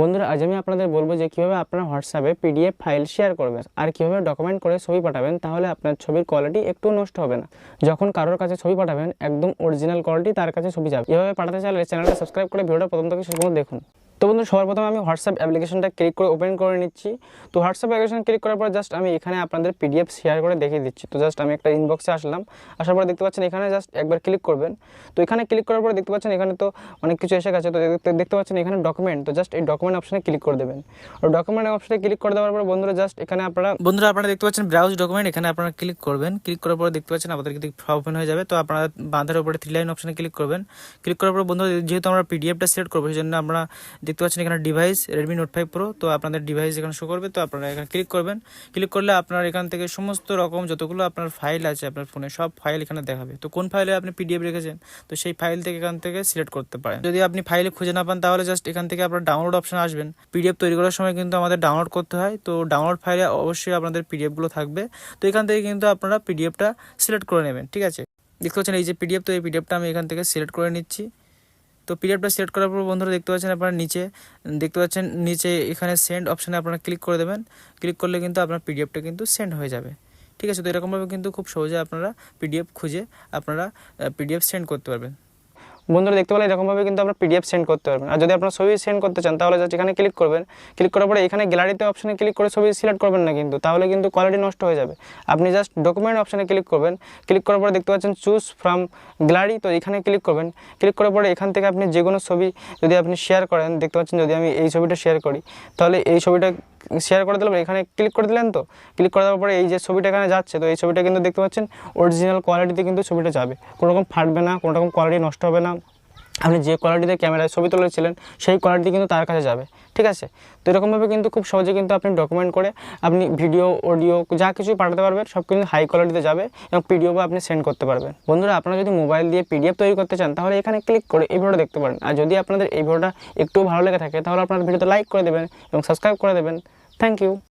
বন্ধুরা, আজ আমি আপনাদের বলব যে কীভাবে আপনার হোয়াটসঅ্যাপে পিডিএফ ফাইল শেয়ার করবেন আর কীভাবে ডকুমেন্ট করে ছবি পাঠাবেন, তাহলে আপনার ছবির কোয়ালিটি একটু নষ্ট হবে না। যখন কারোর কাছে ছবি পাঠাবেন, একদম অরিজিনাল কোয়ালিটি তার কাছে ছবি যাবে। এভাবে পাঠাতে চাইলে চ্যানেলটা সাবস্ক্রাইব করে ভিডিওটা প্রথম থেকে পর্যন্ত দেখুন। তো বন্ধু, সবার প্রথমে আমি হোয়াটসঅ্যাপ অ্যাপ্লিকেশনটা ক্লিক করে ওপেন করে নিচ্ছি। তো হোয়াটসঅ্যাপ অ্যাপ্লিকেশন ক্লিক করার পর জাস্ট আমি এখানে আপনাদের পিডিএফ শেয়ার করে দেখিয়ে দিচ্ছি। তো জাস্ট আমি একটা ইনবক্সে আসলাম। আসার পর দেখতে পাচ্ছেন এখানে জাস্ট একবার ক্লিক করবেন। তো এখানে ক্লিক করার পর দেখতে পাচ্ছেন এখানে তো অনেক কিছু এসে গেছে। তো দেখতে- পাচ্ছেন এখানে ডকুমেন্ট তো জাস্ট এই ডকুমেন্ট অপশনে ক্লিক করে দেবেন। আর ডকুমেন্ট অপশনে ক্লিক করে দেওয়ার পর বন্ধুরা জাস্ট এখানে আপনারা বন্ধুরা, আপনারা দেখতে পাচ্ছেন ব্রাউজ ডকুমেন্ট এখানে আপনারা ক্লিক করবেন। ক্লিক করার পর দেখতে পাচ্ছেন আমাদের কিন্তু ওপেন হয়ে যাবে। তো আপনারা বাঁধার উপরে থ্রি লাইন অপশনে ক্লিক করবেন। ক্লিক করার পর বন্ধুরা, যেহেতু আমরা পিডিএফটা সিলেক্ট করব, সেই জন্য আমরা দেখতে পাচ্ছেন এখানে device Redmi Note five Pro তো আপনাদের ডিভাইস এখানে শো করবে, তো আপনারা এখানে ক্লিক করবেন। ক্লিক করলে আপনার এখান থেকে সমস্ত রকম যতগুলো আপনার ফাইল আছে আপনার ফোনে সব ফাইল এখানে দেখাবে। তো কোন ফাইলে আপনি পিডিএফ রেখেছেন? তো সেই ফাইল থেকে এখান থেকে সিলেক্ট করতে পারেন। যদি আপনি ফাইলে খুঁজে না পান, তাহলে জাস্ট এখান থেকে আপনার ডাউনলোড অপশন আসবেন। পিডিএফ তৈরি করার সময় কিন্তু আমাদের ডাউনলোড করতে হয়। তো ডাউনলোড ফাইলে অবশ্যই আপনাদের পিডিএফগুলো থাকবে। তো এখান থেকে কিন্তু আপনারা পিডিএফটা সিলেক্ট করে নেবেন, ঠিক আছে? দেখতে পাচ্ছেন এই যে পিডিএফ তো এই পিডিএফটা আমি এখান থেকে সিলেক্ট করে নিচ্ছি। তো পিডিএফটা সিলেক্ট করার পর বন্ধুরা দেখতে পাচ্ছেন আপনারা নিচে, দেখতে পাচ্ছেন নিচে এখানে সেন্ড অপশানে আপনারা ক্লিক করে দেবেন। ক্লিক করলে কিন্তু আপনার পিডিএফটা কিন্তু সেন্ড হয়ে যাবে। ঠিক আছে, তো এরকমভাবে কিন্তু খুব সহজে আপনারা পিডিএফ খুঁজে আপনারা পিডিএফ সেন্ড করতে পারবেন। বন্ধুরা দেখতে পেলে এরকমভাবে কিন্তু আপনার পিডিএফ সেন্ড করতে পারবেন। আর যদি আপনার ছবি সেন্ড করতে চান, তাহলে জাস্ট এখানে ক্লিক করবেন। ক্লিক করার পরে এখানে গ্যালারিতে অপশনে ক্লিক করে ছবি সিলেক্ট করবেন না কিন্তু, তাহলে কিন্তু কোয়ালিটি নষ্ট হয়ে যাবে। আপনি জাস্ট ডকুমেন্ট অপশনে ক্লিক করবেন। ক্লিক করার পরে দেখতে পাচ্ছেন চুজ ফ্রম গ্যালারি তো এখানে ক্লিক করবেন। ক্লিক করার পরে এখান থেকে আপনি যে কোনো ছবি যদি আপনি শেয়ার করেন, দেখতে পাচ্ছেন যদি আমি এই ছবিটা শেয়ার করি, তাহলে এই ছবিটা শেয়ার করে দিলাম, এখানে ক্লিক করে দিলেন তো? ক্লিক করে দেওয়ার পরে এই যে ছবিটা এখানে যাচ্ছে, তো এই ছবিটা কিন্তু দেখতে পাচ্ছেন অরিজিনাল কোয়ালিটিতে কিন্তু ছবিটা যাবে। কোনোরকম ফাটবে না, কোনো রকম কোয়ালিটি নষ্ট হবে না। আপনি যে কোয়ালিটিতে ক্যামেরায় ছবি তুলেছিলেন, সেই কোয়ালিটি কিন্তু তার কাছে যাবে, ঠিক আছে? তো এরকমভাবে কিন্তু খুব সহজে কিন্তু আপনি ডকুমেন্ট করে আপনি ভিডিও অডিও যা কিছু পাঠাতে পারবেন, সব কিন্তু হাই কোয়ালিটিতে যাবে এবং পিডিএফও আপনি সেন্ড করতে পারবেন। বন্ধুরা, আপনারা যদি মোবাইল দিয়ে পিডিএফ তৈরি করতে চান, তাহলে এখানে ক্লিক করে এই ভিডিওটা দেখতে পারেন। আর যদি আপনাদের এই ভিডিওটা একটু ভালো লেগে থাকে, তাহলে আপনার ভিডিওতে লাইক করে দেবেন এবং সাবস্ক্রাইব করে দেবেন। Thank you